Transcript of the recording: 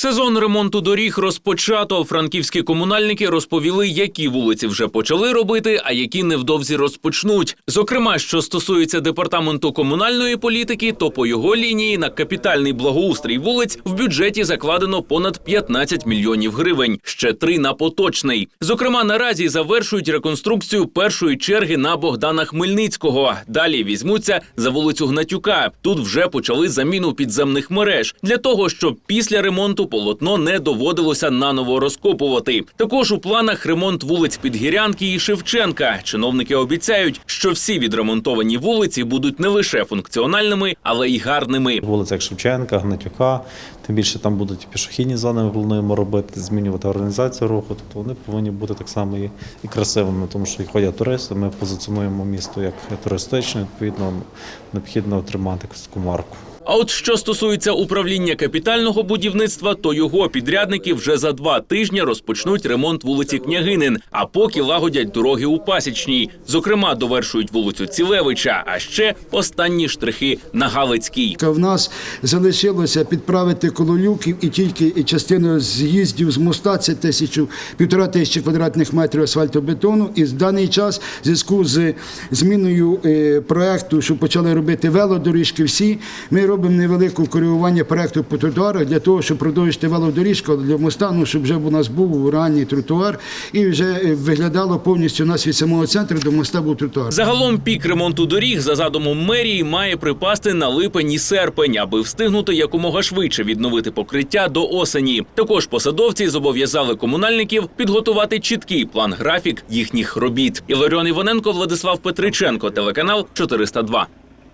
Сезон ремонту доріг розпочато. Франківські комунальники розповіли, які вулиці вже почали робити, а які невдовзі розпочнуть. Зокрема, що стосується департаменту комунальної політики, то по його лінії на капітальний благоустрій вулиць в бюджеті закладено понад 15 мільйонів гривень. Ще три на поточний. Зокрема, наразі завершують реконструкцію першої черги на Богдана Хмельницького. Далі візьмуться за вулицю Гнатюка. Тут вже почали заміну підземних мереж для того, щоб після ремонту полотно не доводилося наново розкопувати. Також у планах ремонт вулиць Підгірянки і Шевченка. Чиновники обіцяють, що всі відремонтовані вулиці будуть не лише функціональними, але й гарними. Вулиця Шевченка, Гнатюка. Тим більше там будуть пішохідні зони, ми плануємо робити, змінювати організацію руху. Тобто вони повинні бути так само і, і красивими, тому що ходять туристи. Ми позиціонуємо місто як туристичне, відповідно, необхідно отримати таку марку. А от що стосується управління капітального будівництва, то його підрядники вже за два тижні розпочнуть ремонт вулиці Княгинин, а поки лагодять дороги у Пасічній. Зокрема, довершують вулицю Цілевича, а ще останні штрихи на Галицькій. В нас залишилося підправити коло люків і тільки частину з'їздів з моста це тисячу півтора тисячі квадратних метрів асфальтобетону. І в даний час, в зв'язку з зміною е, проекту, що почали робити велодоріжки, всі ми робимо невелике коригування проекту по тротуарах для того, щоб продовжити велодоріжку для моста, ну, щоб вже у нас був ранній тротуар і вже е, виглядало повністю у нас від самого центру до моста був тротуар. Загалом пік ремонту доріг за задумом мерії має припасти на липень і серпень, аби встигнути якомога швидше відновити покриття до осені. Також посадовці зобов'язали комунальників підготувати чіткий план графік їхніх робіт. Іларіон Іваненко, Владислав Петриченко, телеканал 402.